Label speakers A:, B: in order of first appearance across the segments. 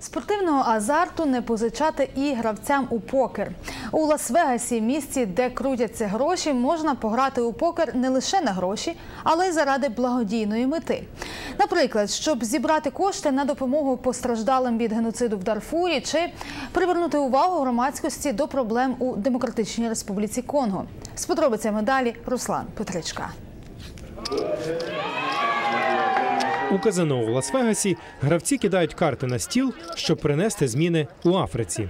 A: Спортивного азарту не позичати і гравцям у покер. У Лас-Вегасі, місці, де крутяться гроші, можна пограти у покер не лише на гроші, але й заради благодійної мети. Наприклад, щоб зібрати кошти на допомогу постраждалим від геноциду в Дарфурі чи привернути увагу громадськості до проблем у Демократичній Республіці Конго. З подробицями далі Руслан Петричка.
B: У казино у Лас-Вегасі гравці кидають карти на стіл, щоб принести зміни у Африці.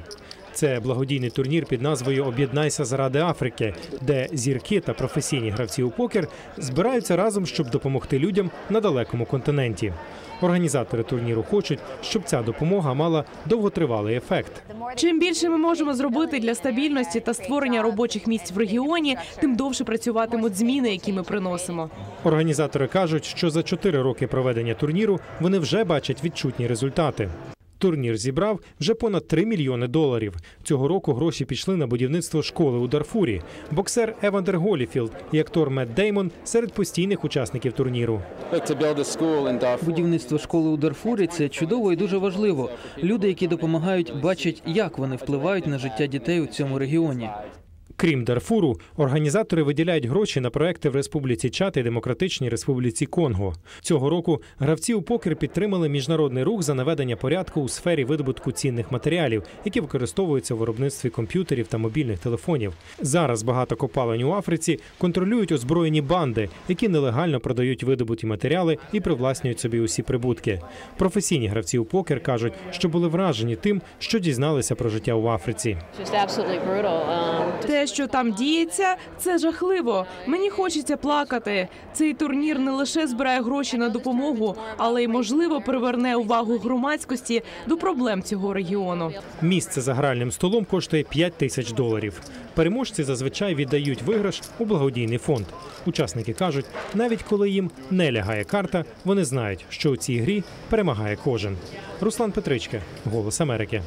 B: Це благодійний турнір під назвою Об'єднайся заради Африки, де зірки та професійні гравці у покер збираються разом, щоб допомогти людям на далекому континенті. Організатори турніру хочуть, щоб ця допомога мала довготривалий ефект.
C: Чим більше ми можемо зробити для стабільності та створення робочих місць в регіоні, тим довше працюватимуть зміни, які ми приносимо.
B: Організатори кажуть, що за чотири роки проведення турніру вони вже бачать відчутні результати. Турнір зібрав вже понад 3 мільйони доларів. Цього року гроші пішли на будівництво школи у Дарфурі. Боксер Евандер Голіфілд і актор Мет Деймон серед постійних учасників турніру.
D: Будівництво школи у Дарфурі це чудово і дуже важливо. Люди, які допомагають, бачать, як вони впливають на життя дітей у цьому регіоні.
B: Крім Дарфуру, організатори виділяють гроші на проекти в Республіці Чад і Демократичній Республіці Конго. Цього року гравці у покер підтримали міжнародний рух за наведення порядку у сфері видобутку цінних матеріалів, які використовуються в виробництві комп'ютерів та мобільних телефонів. Зараз багато копалень у Африці контролюють озброєні банди, які нелегально продають видобуті матеріали і привласнюють собі усі прибутки. Професійні гравці у покер кажуть, що були вражені тим, що дізналися про життя у Африці.
E: Um,
C: Те, що там діється, це жахливо. Мені хочеться плакати. Цей турнір не лише збирає гроші на допомогу, але й можливо приверне увагу громадськості до проблем цього регіону.
B: Місце за гральним столом коштує 5 тисяч доларів. Переможці зазвичай віддають виграш у благодійний фонд. Учасники кажуть, навіть коли їм не лягає карта, вони знають, що у цій грі перемагає кожен. Руслан Петричка, Голос Америки.